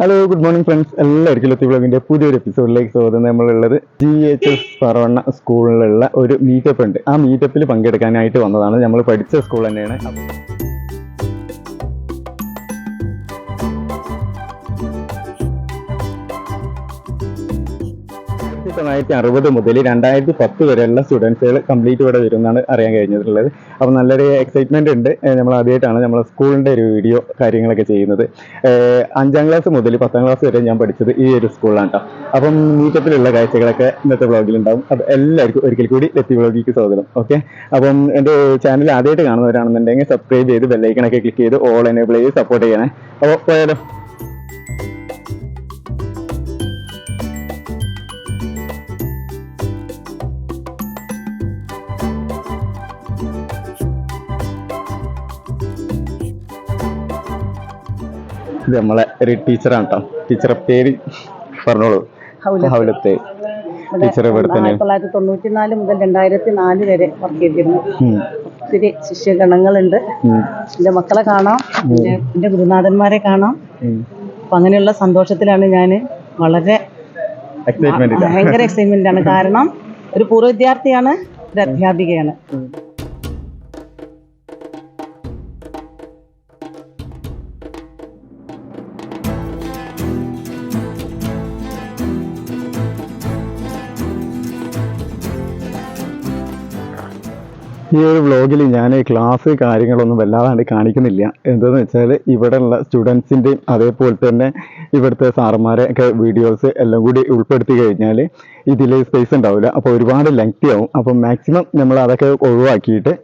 Hello good morning friends എല്ലാവർക്കും ലത്തി വ്ളോഗിന്റെ പുതിയൊരു എപ്പിസോഡിലേക്ക് സ്വാഗതം. നമ്മളുള്ളത് ജി എച്ച് എസ് പറവണ്ണ സ്കൂളിലുള്ള ഒരു മീറ്റപ്പ് ഉണ്ട്. ആ മീറ്റപ്പിൽ പങ്കെടുക്കാനായിട്ട് വന്നതാണ്. നമ്മൾ പഠിച്ച സ്കൂൾ തന്നെയാണ്. അപ്പൊ- തൊള്ളായിരത്തി അറുപത് മുതൽ രണ്ടായിരത്തി പത്ത് വരെയുള്ള സ്റ്റുഡൻസുകൾ കംപ്ലീറ്റ് ഇവിടെ വരുമെന്നാണ് അറിയാൻ കഴിഞ്ഞിട്ടുള്ളത്. അപ്പോൾ നല്ലൊരു എക്സൈറ്റ്മെന്റ് ഉണ്ട്. നമ്മൾ ആദ്യമായിട്ടാണ് നമ്മൾ സ്കൂളിന്റെ ഒരു വീഡിയോ കാര്യങ്ങളൊക്കെ ചെയ്യുന്നത്. അഞ്ചാം ക്ലാസ് മുതൽ പത്താം ക്ലാസ് വരെ ഞാൻ പഠിച്ചത് ഈ ഒരു സ്കൂളിലാണ് കേട്ടോ അപ്പം മീറ്റപ്പിലുള്ള കാഴ്ചകളൊക്കെ ഇന്നത്തെ ബ്ലോഗിൽ ഉണ്ടാവും. അത് എല്ലാവർക്കും ഒരിക്കൽ കൂടി എത്തി ബ്ലോഗിക്ക് സ്വാഗതം. ഓക്കെ? അപ്പം എന്റെ ചാനൽ ആദ്യമായിട്ട് കാണുന്നവരാണെന്നുണ്ടെങ്കിൽ സബ്സ്ക്രൈബ് ചെയ്ത് ബെല്ലൈക്കണൊക്കെ ക്ലിക്ക് ചെയ്ത് ഓൾ എനേബിൾ ചെയ്ത് സപ്പോർട്ട് ചെയ്യണേ. അപ്പോൾ പോയാലോ? ഇത് നമ്മളെ ഒരു ടീച്ചറാണ് കേട്ടോ ടീച്ചറെ പേര് പറഞ്ഞോളൂ. ഹൗലത്തെ. ടീച്ചർ ഇവിടെ തന്നെ തൊള്ളായിരത്തി തൊണ്ണൂറ്റി നാല് മുതൽ രണ്ടായിരത്തി നാല് വരെ വർക്ക് ചെയ്തിരുന്നു. ഒത്തിരി ശിഷ്യഗണങ്ങളുണ്ട്. എന്റെ മക്കളെ കാണാം. എന്റെ എന്റെ ഗുരുനാഥന്മാരെ കാണാം. അപ്പം അങ്ങനെയുള്ള സന്തോഷത്തിലാണ് ഞാൻ വളരെ ഭയങ്കര എക്സൈറ്റ്മെന്റ് ആണ്. കാരണം ഒരു പൂർവ വിദ്യാർത്ഥിയാണ് ഒരു അധ്യാപികയാണ്. ഈ ഒരു വ്ളോഗിൽ ഞാൻ ക്ലാസ് കാര്യങ്ങളൊന്നും വല്ലാതാണ്ട് കാണിക്കുന്നില്ല. എന്താണെന്ന് വെച്ചാൽ ഇവിടെയുള്ള സ്റ്റുഡൻസിന്റെയും അതേപോലെ തന്നെ ഇവിടുത്തെ സാറന്മാരെ ഒക്കെ വീഡിയോസ് എല്ലാം കൂടി ഉൾപ്പെടുത്തി കഴിഞ്ഞാൽ ഇതിൽ സ്പേസ് ഉണ്ടാവില്ല. അപ്പോൾ ഒരുപാട് ലെങ്തി ആവും. അപ്പം മാക്സിമം നമ്മൾ അതൊക്കെ ഒഴിവാക്കിയിട്ട്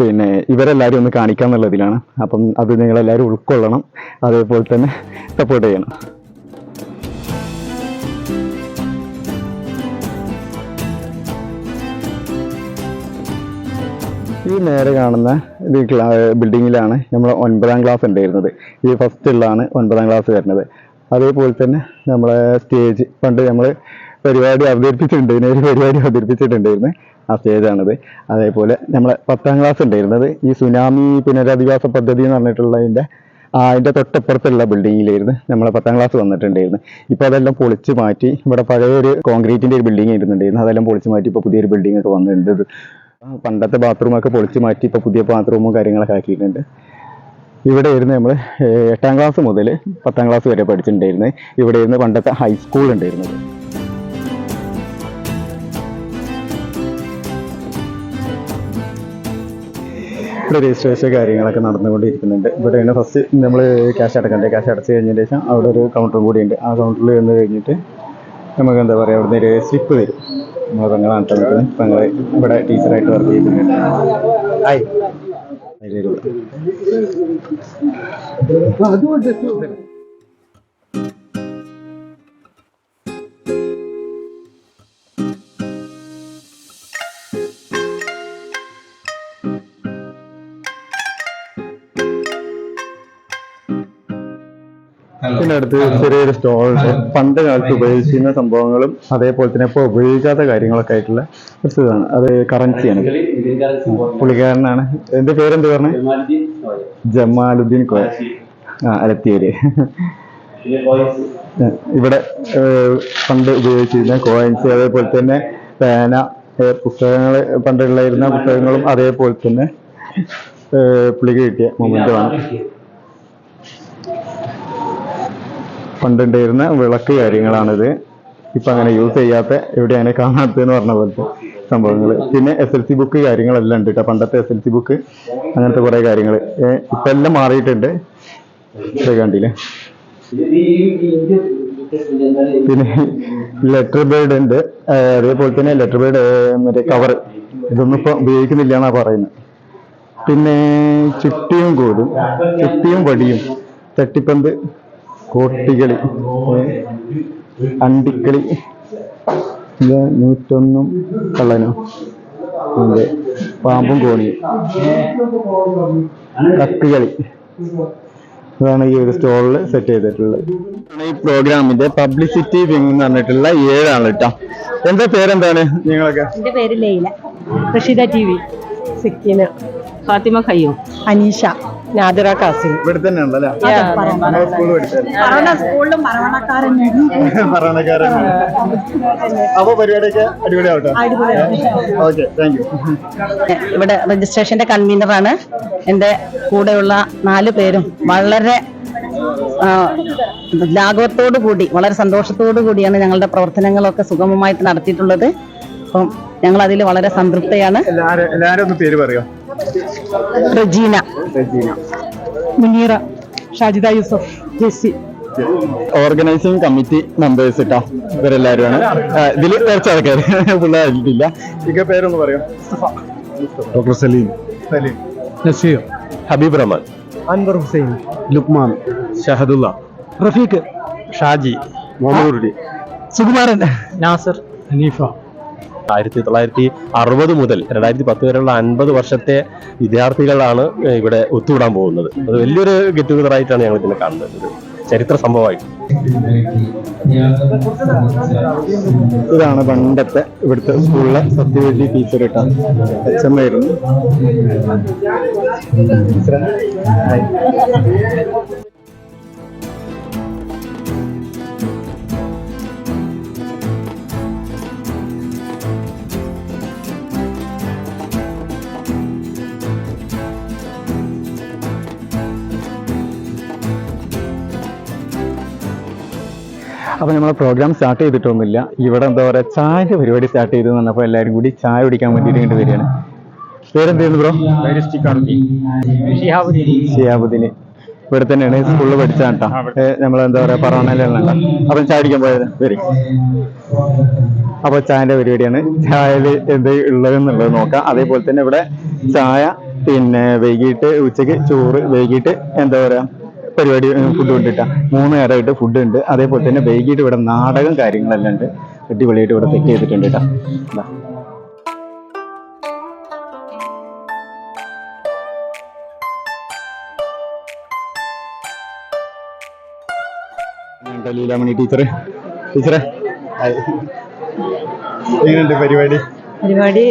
പിന്നെ ഇവരെല്ലാവരും ഒന്ന് കാണിക്കാന്നുള്ളതിലാണ്. അപ്പം അത് നിങ്ങളെല്ലാവരും ഉൾക്കൊള്ളണം. അതേപോലെ തന്നെ സപ്പോർട്ട് ചെയ്യണം. നേരെ കാണുന്ന ഇത് ബിൽഡിങ്ങിലാണ് നമ്മൾ ഒൻപതാം ക്ലാസ് ഉണ്ടായിരുന്നത്. ഈ ഫസ്റ്റ് ഉള്ളതാണ് ഒൻപതാം ക്ലാസ് വരുന്നത്. അതേപോലെ തന്നെ നമ്മളെ സ്റ്റേജ് പണ്ട് നമ്മൾ പരിപാടി അവതരിപ്പിച്ചിട്ടുണ്ട് ഒരു പരിപാടി അവതരിപ്പിച്ചിട്ടുണ്ടായിരുന്നു. ആ സ്റ്റേജാണിത് അതേപോലെ നമ്മളെ പത്താം ക്ലാസ് ഉണ്ടായിരുന്നത്. ഈ സുനാമി പുനരധിവാസ പദ്ധതി എന്ന് പറഞ്ഞിട്ടുള്ളതിന്റെ അതിന്റെ തൊട്ടപ്പുറത്തുള്ള ബിൽഡിങ്ങിലായിരുന്നു നമ്മൾ പത്താം ക്ലാസ് വന്നിട്ടുണ്ടായിരുന്നു ഇപ്പോൾ അതെല്ലാം പൊളിച്ച് മാറ്റി ഇവിടെ പഴയ ഒരു കോൺക്രീറ്റിന്റെ ഒരു ബിൽഡിംഗ് ഇരുന്നുണ്ടായിരുന്നു അതെല്ലാം പൊളിച്ച് മാറ്റി ഇപ്പോൾ പുതിയൊരു ബിൽഡിംഗ് ഒക്കെ വന്നിട്ടുണ്ട്. പണ്ടത്തെ ബാത്റൂം ഒക്കെ പൊളിച്ച് മാറ്റി ഇപ്പോൾ പുതിയ ബാത്റൂമും കാര്യങ്ങളൊക്കെ ആക്കിയിട്ടുണ്ട്. ഇവിടെ ഇരുന്ന് നമ്മൾ എട്ടാം ക്ലാസ് മുതൽ പത്താം ക്ലാസ് വരെ പഠിച്ചിട്ടുണ്ടായിരുന്നത് ഇവിടെ ഇരുന്ന് പണ്ടത്തെ ഹൈസ്കൂൾ ഉണ്ടായിരുന്നത്. ഇവിടെ രജിസ്ട്രേഷൻ കാര്യങ്ങളൊക്കെ നടന്നുകൊണ്ടിരിക്കുന്നുണ്ട്. ഇവിടെയാണ് ഫസ്റ്റ് നമ്മൾ ക്യാഷ് അടക്കണ്ടേ ക്യാഷ് അടച്ച് കഴിഞ്ഞതിന് ശേഷം അവിടെ ഒരു കൗണ്ടറും കൂടി ഉണ്ട്. ആ കൗണ്ടറിൽ വന്ന് കഴിഞ്ഞിട്ട് നമുക്ക് എന്താ പറയുക അവിടുന്ന് ഒരു സ്ലിപ്പ് തരും നമ്മൾ പെങ്ങളാണ് നിൽക്കുന്നത് പെങ്ങൾ ഇവിടെ ടീച്ചറായിട്ട് വർക്ക് ചെയ്യുന്നുണ്ട് ഹായ്. അടുത്ത് ചെറിയൊരു സ്റ്റോൾ പണ്ട് കാലത്ത് ഉപയോഗിച്ചിരുന്ന സംഭവങ്ങളും അതേപോലെ തന്നെ ഇപ്പോൾ ഉപയോഗിക്കാത്ത കാര്യങ്ങളൊക്കെ ആയിട്ടുള്ള ഒരു ഇതാണ് അത് കറൻസിയാണ് പുള്ളിക്കാരനാണ്. എന്റെ പേരെന്ത് പറഞ്ഞു? ജമാലുദ്ദീൻ കോയ ആ അലത്തിയേര് ഇവിടെ പണ്ട് ഉപയോഗിച്ചിരുന്ന കോയിൻസ് അതേപോലെ തന്നെ പേന പുസ്തകങ്ങൾ പണ്ടുള്ളായിരുന്ന പുസ്തകങ്ങളും അതേപോലെ തന്നെ പുള്ളിക്ക് കിട്ടിയ മൊമെന്റുമാണ് പണ്ടുണ്ടായിരുന്ന വിളക്ക് കാര്യങ്ങളാണിത്. ഇപ്പൊ അങ്ങനെ യൂസ് ചെയ്യാത്ത എവിടെ അങ്ങനെ കാണാത്തതെന്ന് പറഞ്ഞ പോലത്തെ സംഭവങ്ങൾ പിന്നെ എസ് എൽ സി ബുക്ക് കാര്യങ്ങളെല്ലാം ഉണ്ട് കേട്ടോ പണ്ടത്തെ എസ് എൽ സി ബുക്ക് അങ്ങനത്തെ കുറേ കാര്യങ്ങൾ ഇപ്പൊ എല്ലാം മാറിയിട്ടുണ്ട്. കണ്ടില്ലേ? പിന്നെ ലെറ്റർ ബേഡ് ഉണ്ട്. അതേപോലെ തന്നെ ലെറ്റർ ബേഡ് മറ്റേ കവർ ഇതൊന്നും ഇപ്പൊ ഉപയോഗിക്കുന്നില്ല എന്നാ പറയുന്നത്. പിന്നെ ചുട്ടിയും കൂടും ചുട്ടിയും വടിയും തട്ടിപ്പന്ത് കോട്ടികളി അണ്ടിക്കളി ഇത് നൂറ്റൊന്നും കള്ളനോ? അതെ പാമ്പും കോണിയും. കക്കുകളി ഇതാണ് ഈ ഒരു സ്റ്റോളിൽ സെറ്റ് ചെയ്തിട്ടുള്ളത്. ആണ് ഈ പ്രോഗ്രാമിന്റെ പബ്ലിസിറ്റി വിങ് എന്ന് പറഞ്ഞിട്ടുള്ള ഏഴാണ് കേട്ടോ എന്താ പേരെന്താണ് നിങ്ങളൊക്കെ? എന്റെ പേര് Laila. Rasheeda T V. സിക്കിന്. Fathima Khayyum. Aneesha. Nadira Kasim. ഇവിടെ തന്നെ ഉണ്ടല്ലേ സ്കൂൾ എന്റെ മറവണക്കാരൻ പഠിച്ചത്. അപ്പൊ പരിപാടിയൊക്കെ അടിപൊളിയാവട്ടെ? ഓക്കെ താങ്ക് യു ഇവിടെ രജിസ്ട്രേഷന്റെ കൺവീനറാണ് എന്റെ കൂടെയുള്ള നാല് പേരും വളരെ ലാഘവത്തോടു കൂടി വളരെ സന്തോഷത്തോടു കൂടിയാണ് ഞങ്ങളുടെ പ്രവർത്തനങ്ങളൊക്കെ സുഗമമായിട്ട് നടത്തിയിട്ടുള്ളത്. അപ്പം ഞങ്ങൾ അതിൽ വളരെ സംതൃപ്തയാണ്. എല്ലാവരും പേര് പറയോ Rejeena. Rejeena. Muneera Shajida Yusuf Jessy. Organising committee members കേട്ടോ ഇവരെല്ലാവരുമാണ്. ആണ് ഇതിൽ കുറച്ച് ആൾക്കാർ പിള്ളേരില്ല ഇതൊക്കെ പേരൊന്ന് പറയാം. ഡോക്ടർ സലീം സലീം. നസീർ. ഹബീബ് റഹ്മാൻ. അൻവർ ഹുസൈൻ. ലുക്മാൻ. ഷഹദുല്ല റഫീഖ്. ഷാജി. മുഹമ്മദ് സുകുമാരൻ. നാസർ. ഹനീഫ. ആയിരത്തി തൊള്ളായിരത്തി അറുപത് മുതൽ രണ്ടായിരത്തി പത്ത് വരെയുള്ള അൻപത് വർഷത്തെ വിദ്യാർത്ഥികളാണ് ഇവിടെ ഒത്തുവിടാൻ പോകുന്നത്. അത് വലിയൊരു ഗെറ്റ് ടുഗദർ ആയിട്ടാണ് ഞങ്ങൾ ഇതിനെ കാണുന്നത്. ഒരു ചരിത്ര സംഭവമായിട്ട്. ഇതാണ് പണ്ടത്തെ ഇവിടുത്തെ സ്കൂളിലെ സത്യവേദി ടീച്ചർ ഇട്ട എച്ച് എം ആയിരുന്നു അപ്പോൾ നമ്മൾ പ്രോഗ്രാം സ്റ്റാർട്ട് ചെയ്തിട്ടൊന്നുമില്ല. ഇവിടെ എന്താ പറയുക ചായന്റെ പരിപാടി സ്റ്റാർട്ട് ചെയ്തു പറഞ്ഞപ്പോൾ എല്ലാവരും കൂടി ചായ കുടിക്കാൻ വേണ്ടിയിട്ട് ഇങ്ങോട്ട് വരികയാണ്. പേരെന്തായിരുന്നു ബ്രോ ഷിഹാബുദ്ദീന് ഇവിടെ തന്നെയാണ് സ്കൂളിൽ പഠിച്ചാണ് കേട്ടോ. നമ്മൾ എന്താ പറയുക പറഞ്ഞാലും അപ്പം ചായ കുടിക്കാൻ പോയത്. വരി. അപ്പോൾ ചായന്റെ പരിപാടിയാണ്. ചായയിൽ എന്ത് ഉള്ളതെന്നുള്ളത് നോക്കാം. അതേപോലെ തന്നെ ഇവിടെ ചായ പിന്നെ വൈകിട്ട് ഉച്ചയ്ക്ക് ചോറ് വൈകിട്ട് എന്താ പറയുക പരിപാടി ഫുഡ് കൊണ്ടിട്ടാ. മൂന്ന് നേരമായിട്ട് ഫുഡ് ഉണ്ട്. അതേപോലെ തന്നെ വൈകിട്ട് ഇവിടെ നാടകം കാര്യങ്ങളെല്ലാം ഉണ്ട്. അടിപൊളിയായിട്ട് ഇവിടെ സെറ്റ് ചെയ്തിട്ടുണ്ട് കേട്ടോ ലീലാമണി ടീച്ചറെ. ടീച്ചറെ. പരിപാടി? പരിപാടി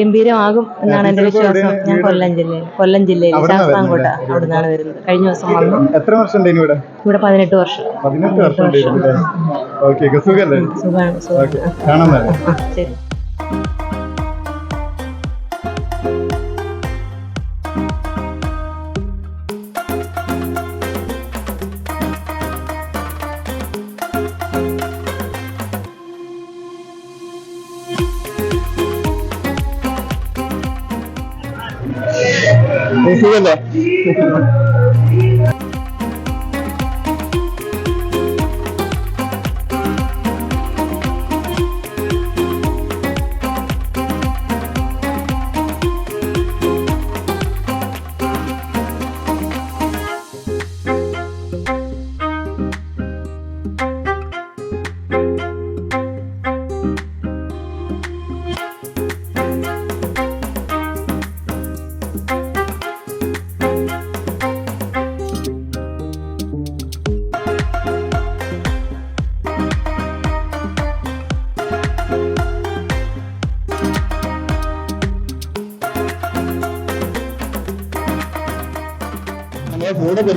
ഗംഭീരമാകും എന്നാണ് എന്റെ വിശ്വാസം. ഞാൻ കൊല്ലം ജില്ലയിൽ കൊല്ലം ജില്ലയിൽ ശാസ്താംകോട്ട വരുന്നത്? അവിടെ നിന്നാണ് വരുന്നത്. കഴിഞ്ഞ ദിവസം വന്നു. എത്ര വർഷം ഇവിടെ? ഇവിടെ പതിനെട്ട് വർഷം. പതിനെട്ട് വർഷം സുഖമാണ് ശരി. സുഖല്ലേ നമ്മളെ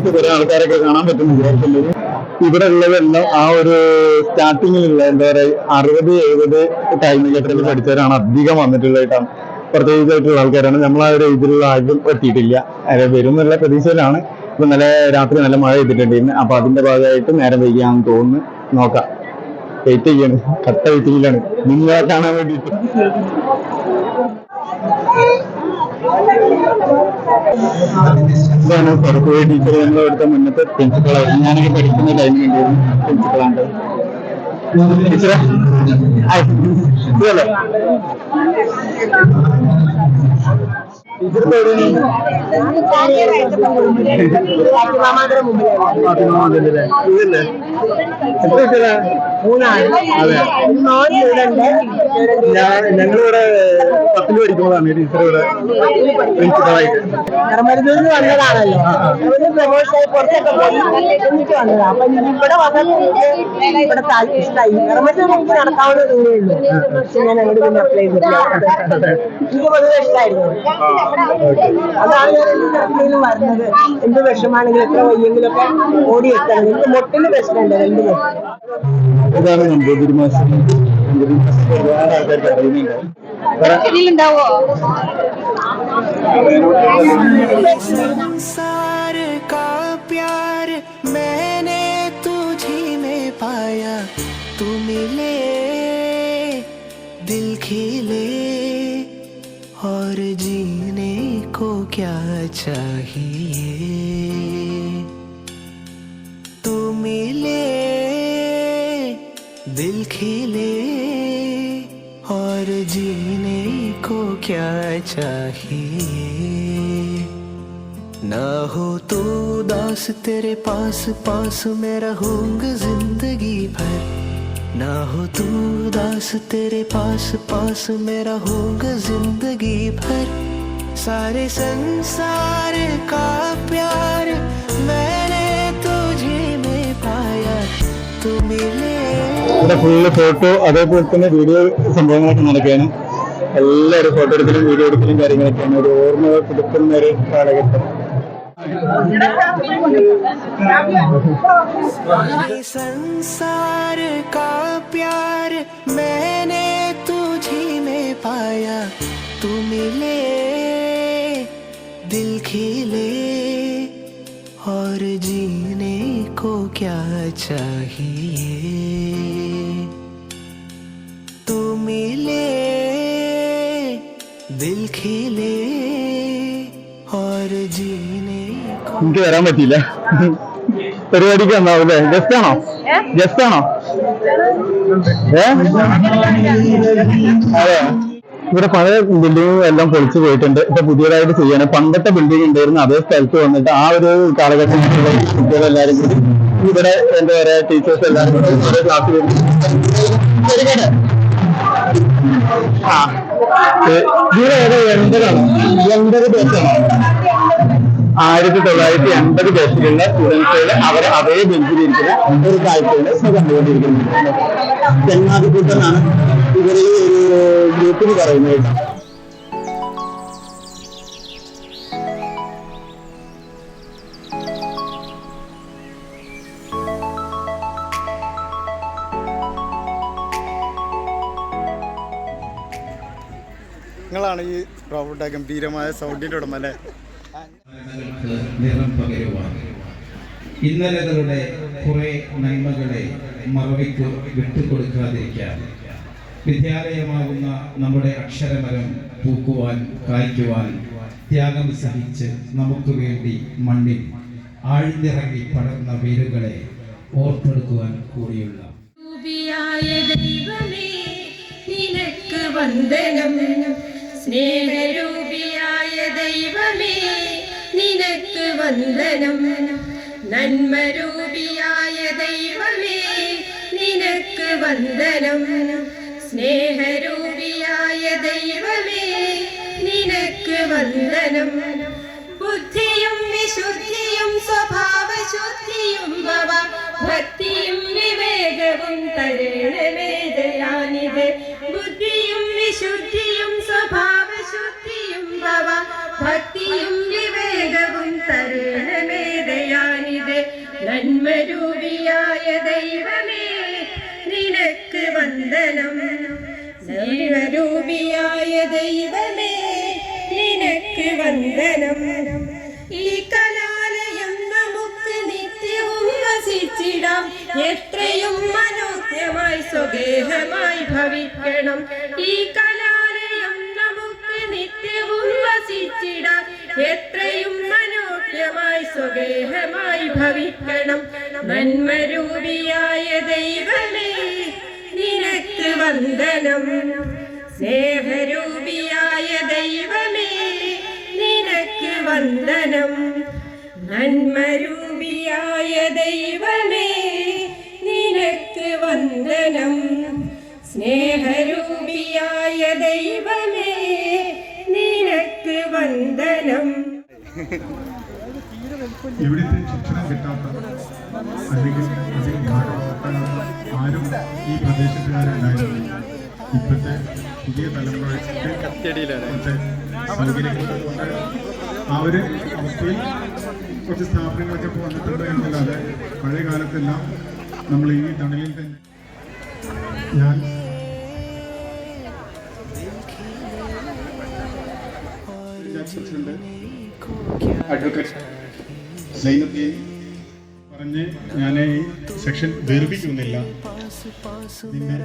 കൂടെ കുറെ ആൾക്കാരൊക്കെ കാണാൻ പറ്റുന്നു വിചാരിക്കുന്നത് ഇവിടെ ഉള്ളതെല്ലാം ആ ഒരു സ്റ്റാർട്ടിങ്ങിലുള്ള എന്താ പറയുക അറുപത് എഴുപത് ടൈം ഘട്ടത്തിൽ പഠിച്ചവരാണ് അധികം വന്നിട്ടുള്ളതായിട്ടാണ് പ്രത്യേകിച്ചായിട്ടുള്ള ആൾക്കാരാണ്. നമ്മൾ ആ ഒരു ഇതിലുള്ള ആരും എത്തിയിട്ടില്ല. അത് വരും എന്നുള്ള പ്രതീക്ഷയിലാണ്. ഇപ്പൊ നല്ല രാത്രി നല്ല മഴ ചെയ്തിട്ടുണ്ടായിരുന്നു അപ്പൊ അതിന്റെ ഭാഗമായിട്ട് നേരം വൈകിയാണെന്ന് തോന്നുന്നു. നോക്കാം. വെയിറ്റ് ചെയ്യാണ്. കട്ട വെയിറ്റിംഗിലാണ് നിങ്ങളെ കാണാൻ വേണ്ടിയിട്ട്. ഇതാണ് പുറത്തുപോയി ടീച്ചർ ഞങ്ങൾ മുന്നത്തെ പ്രിൻസിപ്പളായിരുന്നു ഞാനൊക്കെ പഠിക്കുന്ന ടൈമിലുണ്ടായിരുന്നു പ്രിൻസിപ്പളാണ്ട് ടീച്ചറെ ഹായ്. ഫാത്തിമ മാതാവിന്റെ ഇതല്ലേ? എത്ര കുട്ടികളാ? അതെ ഞാൻ ഞങ്ങളിവിടെ പത്തിൽ പഠിക്കുമ്പോഴാണ് ടീച്ചർ ഇവിടെ പ്രിൻസിപ്പളായിട്ട് മരുന്നൂരിൽ വന്നതാണല്ലോ അവർ പ്രമോഷനായി പുറത്തൊക്കെ പോയി എന്നിട്ട് വന്നതാ അപ്പൊ ഇവിടെ വന്നപ്പോൾ എനിക്ക് ഇവിടെ താല്പര്യം ഇഷ്ടമായി നിറമറ്റൂർ എനിക്ക് നടക്കാവുന്ന ദൂരമേ ഉള്ളൂ പക്ഷെ ഞാൻ അങ്ങോട്ട് പിന്നെ അപ്ലൈ ചെയ്തിട്ടില്ല എനിക്ക് പൊതുവെ ഇഷ്ടമായിരുന്നു അതാണ് ഞാൻ എന്റെ ചർച്ചയിലും വരുന്നത് എന്ത് വിഷമാണെങ്കിലും എത്ര വയ്യെങ്കിലൊക്കെ ഓടി എത്തണം എനിക്ക് മൊട്ടിന് പ്രശ്നമുണ്ട് രണ്ട് മൊട്ട് ഇതാണ് മാസം നമ്പൂതിരി മാസം ഒരുപാട് ആൾക്കാർക്ക് അറിയുന്നുണ്ട്. ഉണ്ടാവോ? क्या चाहिए? तू मिले, दिल खिले, और जीने को क्या चाहिए? ना हो तो दास तेरे पास पास मैं रहूँगा ज़िंदगी भर। ना हो तू दास तेरे पास पास मैं रहूँगा ज़िंदगी भर। सारे संसार का प्यार मैंने तुझे में पाया तू मिले ഇവിടെ ഫുള്ള് ഫോട്ടോ അതേപോലെ തന്നെ വീഡിയോ സംഭവങ്ങളൊക്കെ നടക്കുകയാണ് എല്ലാവരും ഫോട്ടോ എടുക്കലും വീഡിയോ എടുക്കലും കാര്യങ്ങളൊക്കെയാണ് ഒരു ഓർമ്മ പുതുക്കുന്ന ഒരു കാലഘട്ടം ये संसार का प्यार मैंने तुझी में पाया तू मिले दिल खिले और जीने को क्या चाहिए तू मिले दिल खिले और जीने को എനിക്ക് വരാൻ പറ്റിയില്ല പരിപാടിക്ക് വന്നാവൂല്ലേ ഗസ്റ്റ് ആണോ ഗസ്റ്റ് ആണോ ഏ അതെ ഇവിടെ പഴയ ബിൽഡിംഗ് എല്ലാം പൊളിച്ചു പോയിട്ടുണ്ട്. ഇപ്പൊ പുതിയതായിട്ട് ചെയ്യാണ്. പണ്ടത്തെ ബിൽഡിംഗ് ഉണ്ടായിരുന്നു. അതേ സ്ഥലത്ത് വന്നിട്ട് ആ ഒരു കാലഘട്ടത്തിലുള്ള കുട്ടികളെല്ലാരും കൂടി ഇവിടെ എന്താ പറയാ ടീച്ചേഴ്സ് എല്ലാരും കൂടി ഇവിടെ ക്ലാസ് ആ. ഇവിടെ ഏതോ എൺപതാണ് എൺപത് പേർക്കാണോ ആയിരത്തി തൊള്ളായിരത്തി എൺപത് സ്റ്റുഡൻസുകൾ അവർ അതേ ബെഞ്ചിലിരിക്കുന്ന ഒരു കാഴ്ചയാണ് ഇപ്പൊ കണ്ടുകൊണ്ടിരിക്കുന്നത് ചെങ്ങാതിക്കൂട്ടെന്നാണ് ഇവരിൽ ഒരു ഗ്രൂപ്പിന് പറയുന്നത് കേട്ടോ. നിങ്ങളാണ് ഈ പ്രൗഢ ഗംഭീരമായ സൗണ്ടിന്റെ ഉടമ അല്ലേ ഇന്നലകളുടെ കുറെ നന്മകളെ മറവിക്ക് വിട്ടുകൊടുക്കാതിരിക്കാൻ വിദ്യാലയമാകുന്ന നമ്മുടെ അക്ഷരമരം പൂക്കുവാൻ കായ്ക്കുവാൻ ത്യാഗം സഹിച്ച് നമുക്ക് വേണ്ടി മണ്ണിൽ ആഴ്ന്നിറങ്ങി പടർന്ന വേരുകളെ ഓർത്തെടുക്കുവാൻ കൂടിയുള്ള വന്ദനം. സ്നേഹരൂപിയായ ദൈവമേ നിനക്ക് വന്ദനം. നന്മരൂപിയായ ദൈവമേ നിനക്ക് വന്ദനം. സ്നേഹരൂപിയായ ദൈവമേ നിനക്ക് വന്ദനം. ബുദ്ധിയും വിശുദ്ധിയും സ്വഭാവശുദ്ധിയും ഭവ ഭക്തിയും സ്നേഹരൂപിയായ ദൈവമേ നിനക്ക് വന്ദനം. നന്മരൂപിയായ ദൈവമേ നിനക്ക് വന്ദനം. സ്നേഹരൂപിയായ ദൈവമേ നിനക്ക് വന്ദനം. ഇവിടുത്തെ ശിക്ഷണം കിട്ടാത്ത അല്ലെങ്കിൽ ആരും ഈ പ്രദേശത്തുകാരുണ്ടായിരുന്നു ഇപ്പോഴത്തെ പുതിയ തലമുറയ്ക്ക് സൗകര്യങ്ങളുണ്ട് ആ ഒരു അവസ്ഥയിൽ കുറച്ച് സ്ഥാപനങ്ങളൊക്കെ ഇപ്പോൾ വന്നിട്ടുണ്ട് എന്നല്ലാതെ പഴയ കാലത്തെല്ലാം നമ്മൾ ഈ തണലിൽ തന്നെ ഞാൻ അഡ്വക്കേറ്റ് സൈനുദ്ദീൻ പറഞ്ഞ് ഞാൻ ഈ സെക്ഷൻ ദീർഘിക്കുന്നില്ല ഇതിന്റെ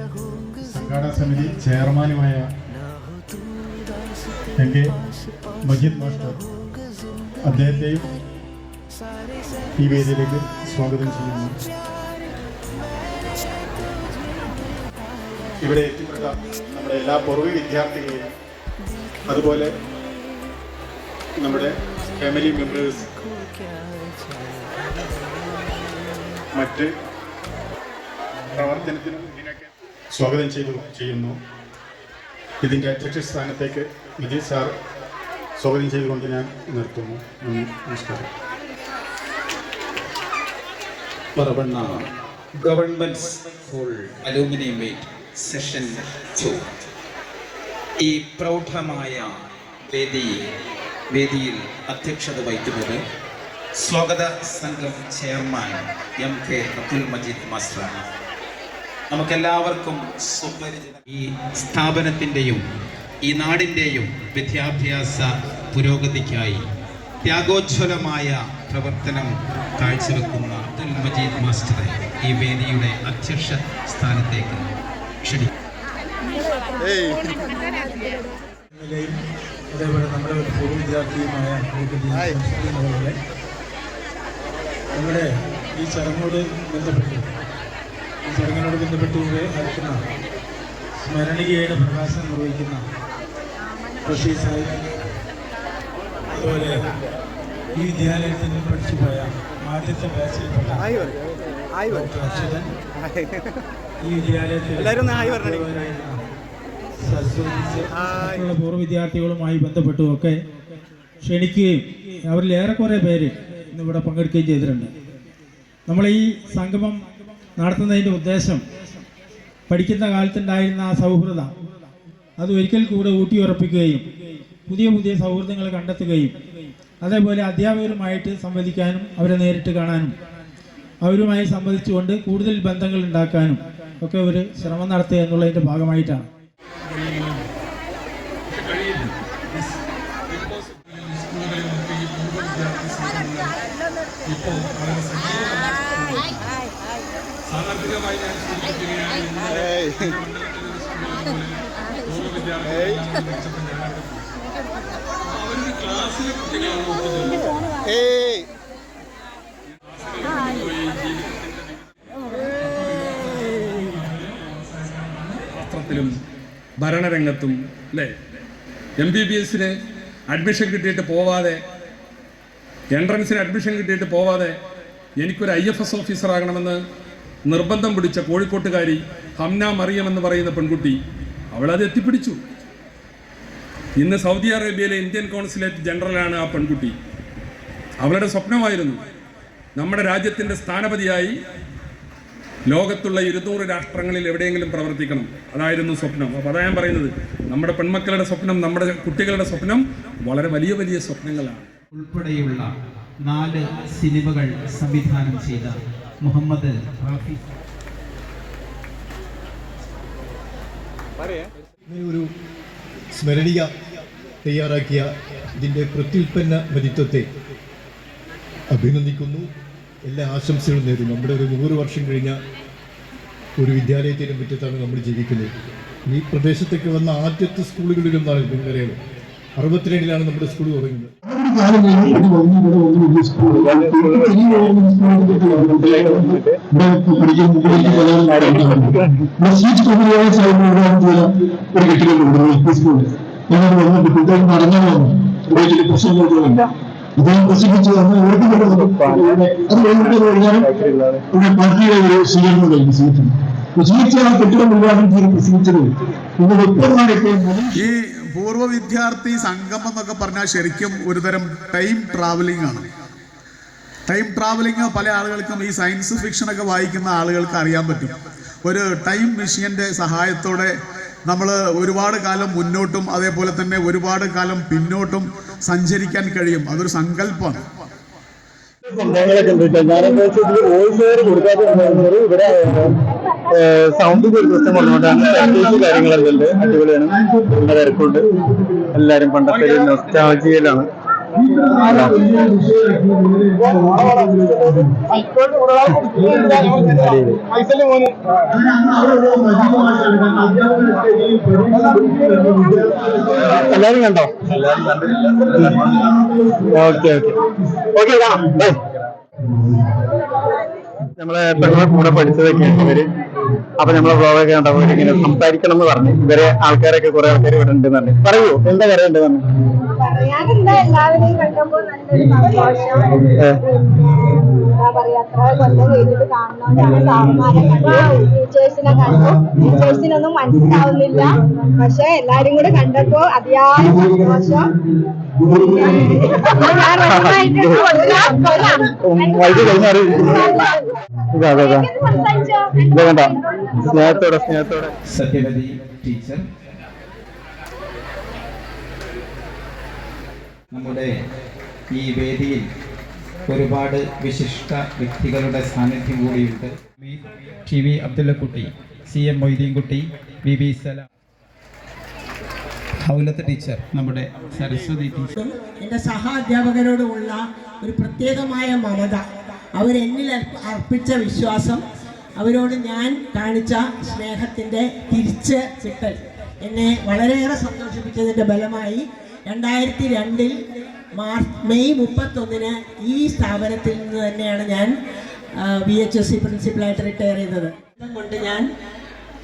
സംഘാടക സമിതി ചെയർമാനുമായ എൻ മജീദ് മാസ്റ്റർ അദ്ദേഹത്തെയും ഈ വേദിയിലേക്ക് സ്വാഗതം ചെയ്യുന്നു. ഇവിടെ എത്തിപ്പെട്ട നമ്മുടെ എല്ലാ പൂർവ വിദ്യാർത്ഥികളെയും അതുപോലെ നമ്മുടെ ഫാമിലി മെമ്പേഴ്സ് മറ്റ് പ്രവർത്തനത്തിനും ഇതിനൊക്കെ സ്വാഗതം ചെയ്തു ചെയ്യുന്നു. ഇതിന്റെ അധ്യക്ഷ സ്ഥാനത്തേക്ക് വിജയ് സാർ സ്വാഗതം ചെയ്തുകൊണ്ട് ഞാൻ നിർത്തുന്നു. നമസ്കാരം. Paravanna government school alumni meet session two. ഈ പ്രൗഢമായ വേദി വേദിയിൽ അധ്യക്ഷത വഹിക്കുന്നത് സ്വാഗത സംഘം chairman M K Abdul Majeed മാസ്റ്ററാണ്. നമുക്കെല്ലാവർക്കും സുപരിചിത. ഈ സ്ഥാപനത്തിന്റെയും ഈ നാടിന്റെയും വിദ്യാഭ്യാസ പുരോഗതിക്കായി ത്യാഗോജ്വലമായ പ്രവർത്തനം കാഴ്ചവെക്കുന്ന അബ്ദുൽ മജീദ് മാസ്റ്ററെ ഈ വേദിയുടെ അധ്യക്ഷ സ്ഥാനത്തേക്ക് ക്ഷണിക്കും അതേപോലെ നമ്മുടെ ഒരു പൂർവ നമ്മുടെ ഈ ചടങ്ങോട് ബന്ധപ്പെട്ട് ഈ ചടങ്ങിനോട് ബന്ധപ്പെട്ട് ഇവിടെ നടക്കുന്ന സ്മരണികയുടെ പ്രകാശനം നിർവഹിക്കുന്ന റഷീ സാഹിബ് അതുപോലെ ഈ വിദ്യാലയത്തിൽ പഠിച്ചു പോയ ആദ്യത്തെ ബാച്ചിൽപ്പെട്ട ഈ വിദ്യാലയത്തിൽ മറ്റുള്ള പൂർവ വിദ്യാർത്ഥികളുമായി ബന്ധപ്പെട്ടുമൊക്കെ ക്ഷണിക്കുകയും അവരിൽ ഏറെക്കുറെ പേര് ഇന്നിവിടെ പങ്കെടുക്കുകയും ചെയ്തിട്ടുണ്ട്. നമ്മൾ ഈ സംഗമം നടത്തുന്നതിന്റെ ഉദ്ദേശം പഠിക്കുന്ന കാലത്തുണ്ടായിരുന്ന ആ സൗഹൃദം അത് ഒരിക്കൽ കൂടെ ഊട്ടിയുറപ്പിക്കുകയും പുതിയ പുതിയ സൗഹൃദങ്ങൾ കണ്ടെത്തുകയും അതേപോലെ അധ്യാപകരുമായിട്ട് സംവദിക്കാനും അവരെ നേരിട്ട് കാണാനും അവരുമായി സംവദിച്ചുകൊണ്ട് കൂടുതൽ ബന്ധങ്ങൾ ഉണ്ടാക്കാനും ഒക്കെ ഒരു ശ്രമം നടത്തുക എന്നുള്ളതിന്റെ ഭാഗമായിട്ടാണ്. ശാസ്ത്രത്തിലും ഭരണരംഗത്തും അല്ലേ? എം ബി ബി എസിന് അഡ്മിഷൻ കിട്ടിയിട്ട് പോവാതെ എൻട്രൻസിന് അഡ്മിഷൻ കിട്ടിയിട്ട് പോവാതെ എനിക്കൊരു ഐ എഫ് എസ് ഓഫീസർ ആകണമെന്ന് നിർബന്ധം പിടിച്ച കോഴിക്കോട്ടുകാരി ഹംന മറിയം എന്ന് പറയുന്ന പെൺകുട്ടി അവളത് എത്തിപ്പിടിച്ചു. ഇന്ന് സൗദി അറേബ്യയിലെ ഇന്ത്യൻ കോൺസുലേറ്റ് ജനറലാണ് ആ പെൺകുട്ടി. അവളുടെ സ്വപ്നമായിരുന്നു നമ്മുടെ രാജ്യത്തിന്റെ സ്ഥാനപതിയായി ലോകത്തുള്ള ഇരുന്നൂറ് രാഷ്ട്രങ്ങളിൽ എവിടെയെങ്കിലും പ്രവർത്തിക്കണം. അതായിരുന്നു സ്വപ്നം. അപ്പോൾ അതാ ഞാൻ പറയുന്നത്. നമ്മുടെ പെൺമക്കളുടെ സ്വപ്നം നമ്മുടെ കുട്ടികളുടെ സ്വപ്നം വളരെ വലിയ വലിയ സ്വപ്നങ്ങളാണ്. ഉൾപ്പെടെയുള്ള നാല് സിനിമകൾ സംവിധാനം ചെയ്ത മുഹമ്മദ് റാഫി. ഒരു സ്മരണിക തയ്യാറാക്കിയ ഇതിന്റെ പ്രത്യുൽപ്പന്ന വരിത്വത്തെ അഭിനന്ദിക്കുന്നു. എല്ലാ ആശംസകളും നേരുന്നു. നമ്മുടെ ഒരു നൂറ് വർഷം കഴിഞ്ഞ ഒരു വിദ്യാലയത്തിന്റെ മുറ്റത്താണ് നമ്മൾ ജീവിക്കുന്നത്. ഈ പ്രദേശത്തേക്ക് വന്ന ആദ്യത്തെ സ്കൂളുകളിലൊന്നാണ് നിങ്ങൾക്കറിയാമോ അറുപത്തിരണ്ടിലാണ് നമ്മുടെ സ്കൂൾ തുടങ്ങുന്നത്. ഒരു കെട്ടിടമുണ്ട് ഞങ്ങൾ വന്നിട്ട് കുട്ടികൾ നടന്നു വന്നു വീട്ടിൽ പ്രശ്നങ്ങളൊന്നുമില്ല ഇദ്ദേഹം പ്രസംഗിച്ചു വന്ന് അത് കഴിഞ്ഞിട്ട് കഴിഞ്ഞാൽ ഒരു പാർട്ടിയുടെ ഒരു സ്വീകരണം കഴിഞ്ഞു സ്വീകരിച്ചു സ്വീകരിച്ച ആ കെട്ടിടം ചെയ്ത് പ്രസംഗിച്ചത് ഇന്ന് വ്യക്തമായിട്ട് ഈ പൂർവ വിദ്യാർത്ഥി സംഗമം എന്നൊക്കെ പറഞ്ഞാൽ ശരിക്കും ഒരുതരം ടൈം ട്രാവലിംഗ് ആണ്. ടൈം ട്രാവലിംഗ് പല ആളുകൾക്കും ഈ സയൻസ് ഫിക്ഷൻ ഒക്കെ വായിക്കുന്ന ആളുകൾക്ക് അറിയാൻ പറ്റും. ഒരു ടൈം മെഷീന്റെ സഹായത്തോടെ നമ്മൾ ഒരുപാട് കാലം മുന്നോട്ടും അതേപോലെ തന്നെ ഒരുപാട് കാലം പിന്നോട്ടും സഞ്ചരിക്കാൻ കഴിയും. അതൊരു സങ്കല്പമാണ്. സംഭവങ്ങളൊക്കെ ഉണ്ട്. ഞാനെന്താ വെച്ചാൽ വോയിസ് ഓവർ കൊടുക്കാതെ ഇവിടെ സൗണ്ടിന്റെ ഒരു പ്രശ്നം വന്നുകൊണ്ടാണ് പാക്കേജ് കാര്യങ്ങളെല്ലാം ഉണ്ട്. അടിപൊളിയാണ്. നല്ല തിരക്കുണ്ട്. എല്ലാരും പണ്ടത്തെ ഒരു നൊസ്റ്റാൾജിയയിലാണ് എല്ലാരും കണ്ടോ? Okay okay. ഓക്കെ നമ്മളെ പെട്ടെന്ന് കൂടെ പഠിച്ചതൊക്കെയാണ് ഇവർ. അപ്പൊ നമ്മളെ വ്ളോഗൊക്കെ കണ്ടപ്പോ ഇങ്ങനെ സംസാരിക്കണം എന്ന് പറഞ്ഞു. ഇവരെ ആൾക്കാരൊക്കെ കുറെ ആൾക്കാർ ഇവിടെ ഉണ്ടെന്ന് പറഞ്ഞു. പറയൂ എന്താ പറയണ്ടെന്ന് പറഞ്ഞു. പറയാനെന്താ എല്ലാവരെയും കണ്ടപ്പോൾ നല്ലൊരു സന്തോഷം. എന്താ പറയാ അത്ര കൊല്ലം കഴിഞ്ഞിട്ട് കാണുന്നവരാണ് സാറുമാരെ കണ്ടു ടീച്ചേഴ്സിനെ കണ്ടു. ടീച്ചേഴ്സിനൊന്നും മനസ്സിലാവുന്നില്ല. പക്ഷെ എല്ലാരും കൂടെ കണ്ടപ്പോ അതിയായ സന്തോഷം. സ്നേഹത്തോടെ സ്നേഹത്തോടെ. സത്യവതി ടീച്ചർ. നമ്മുടെ ഈ വേദിയിൽ ഒരുപാട് വിശിഷ്ട വ്യക്തികളുടെ സാന്നിധ്യം കൂടിയുണ്ട്. T. V. Abdullakutty C. M. Moideenkutty B B Salam. Haulath teacher നമ്മുടെ സരസ്വതി ടീച്ചർ. എന്റെ സഹാധ്യാപകരോടുമുള്ള ഒരു പ്രത്യേകമായ മമത. അവരെന്നിൽ അർപ്പ- അർപ്പിച്ച വിശ്വാസം അവരോട് ഞാൻ കാണിച്ച സ്നേഹത്തിന്റെ തിരിച്ച് കിട്ടൽ എന്നെ വളരെയേറെ സന്തോഷിപ്പിച്ചതിന്റെ ബലമായി രണ്ടായിരത്തി രണ്ടിൽ മാർച്ച് മെയ് മുപ്പത്തൊന്നിന് ഈ സ്ഥാപനത്തിൽ നിന്ന് തന്നെയാണ് ഞാൻ ബി എച്ച് എസ് സി പ്രിൻസിപ്പളായിട്ട് റിട്ടയർ ചെയ്തത്. കൊണ്ട് ഞാൻ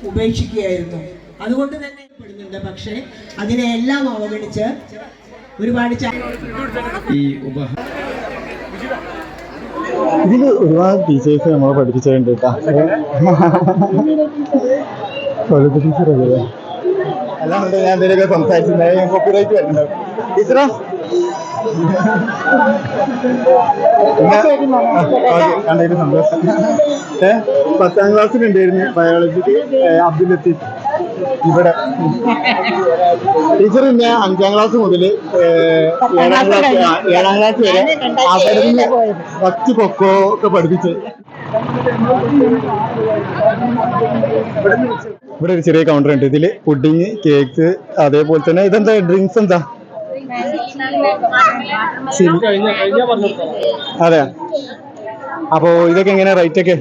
ഉപേക്ഷിക്കുകയായിരുന്നു. അതുകൊണ്ട് തന്നെ പെടുന്നുണ്ട്. പക്ഷേ അതിനെല്ലാം അവഗണിച്ച് ഒരുപാട് ചാ ഈ ഒരുപാട് ടീച്ചേഴ്സ് നമ്മളെ പഠിപ്പിച്ചിട്ടുണ്ട് കേട്ടോ. ടീച്ചറല്ലേ? അല്ലാണ്ട് ഞാൻ എന്തെങ്കിലുമൊക്കെ സംസാരിച്ചിട്ടുണ്ടായി ഞാൻ കോപ്പിറൈറ്റ് വരുന്നുണ്ടാവും ടീച്ചറോ? കണ്ടതിന് സന്തോഷം. ഏ പത്താം ക്ലാസ്സിലുണ്ടായിരുന്നു ബയോളജിക്ക് അബ്ദുൽ ലത്തീഫ് ഇവിടെ. ടീച്ചർ പിന്നെ അഞ്ചാം ക്ലാസ് മുതൽ ഏഴാം ക്ലാസ് ഏഴാം ക്ലാസ് വരെ അവിടെ നിന്ന് ഫസ്റ്റ് കൊക്കോ ഒക്കെ പഠിപ്പിച്ച് ഇവിടെ ഒരു ചെറിയ കൗണ്ടർ ഉണ്ട്. ഇതിൽ പുഡിങ് കേക്ക് അതേപോലെ തന്നെ ഇതെന്താ? ഡ്രിങ്ക്സ് എന്താ? അതെ. അപ്പോ ഇതൊക്കെ എങ്ങനെയാ റേറ്റ് ഒക്കെ?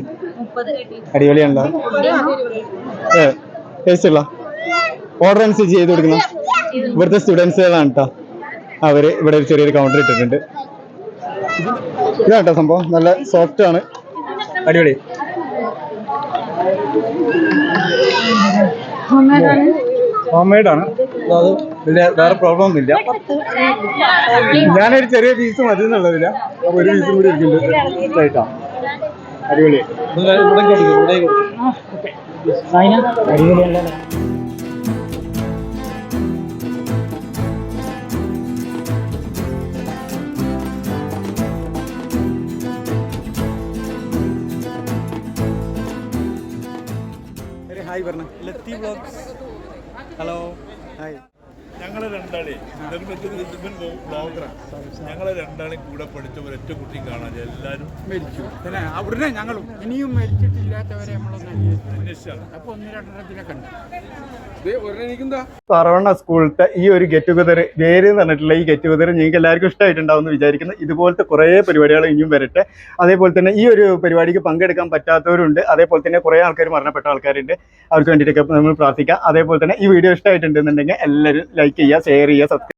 അടിപൊളിയാണല്ലോ. ഏ ടേസ്റ്റ് ഉള്ള? ഓർഡർ അനുസരിച്ച് ചെയ്ത് കൊടുക്കുന്ന ഇവിടുത്തെ സ്റ്റുഡൻസുകളാണ് കേട്ടോ അവർ ഇവിടെ ഒരു ചെറിയൊരു കൗണ്ടർ ഇട്ടിട്ടുണ്ട്. ഇതാട്ടോ സംഭവം. നല്ല സോഫ്റ്റ് ആണ്. അടിപൊളി. ഹോം മെയ്ഡ് ആണ് അത് വലിയ വേറെ പ്രോബ്ലം ഒന്നുമില്ല ഞാനൊരു ചെറിയ പീസ് മതി എന്നുള്ളതില്ല. അപ്പൊ ഒരു പീസും കൂടി ഇരിക്കുന്നുണ്ട്. റൈറ്റാ അടിപൊളി. ഹായ് പറഞ്ഞു. Lathi blogs hello. ഞങ്ങളെ രണ്ടാളെ ബ്ലോഗറാണ് ഞങ്ങളെ രണ്ടാളെയും കൂടെ പഠിച്ച ഒരൊറ്റ കുട്ടി കാണാൻ എല്ലാവരും മരിച്ചു. അവിടുന്ന് ഞങ്ങളും ഇനിയും മരിച്ചിട്ടില്ലാത്തവരെ നമ്മളൊന്ന് അന്വേഷിച്ചാണ്. അപ്പൊ ഒന്ന് രണ്ടെണ്ണത്തിലൊക്കെ ഉണ്ട് പറവണ്ണ സ്കൂളിലത്തെ ഈ ഒരു ഗെറ്റ് ടുഗദർ വേര് എന്ന് പറഞ്ഞിട്ടുള്ള ഈ ഗെറ്റ് ടുഗദർ നിങ്ങൾക്ക് എല്ലാവർക്കും ഇഷ്ടമായിട്ടുണ്ടാവും എന്ന് വിചാരിക്കുന്നു. ഇതുപോലത്തെ കുറേ പരിപാടികൾ ഇനിയും വരട്ടെ. അതേപോലെ തന്നെ ഈ ഒരു പരിപാടിക്ക് പങ്കെടുക്കാൻ പറ്റാത്തവരുണ്ട്. അതേപോലെ തന്നെ കുറേ ആൾക്കാർ മരണപ്പെട്ട ആൾക്കാരുണ്ട്. അവർക്ക് വേണ്ടിയിട്ടൊക്കെ നമ്മൾ പ്രാർത്ഥിക്കാം. അതേപോലെ തന്നെ ഈ വീഡിയോ ഇഷ്ടമായിട്ടുണ്ടെന്നുണ്ടെങ്കിൽ എല്ലാവരും ലൈക്ക് ചെയ്യുക ഷെയർ ചെയ്യുക സബ്സ്ക്രൈബ്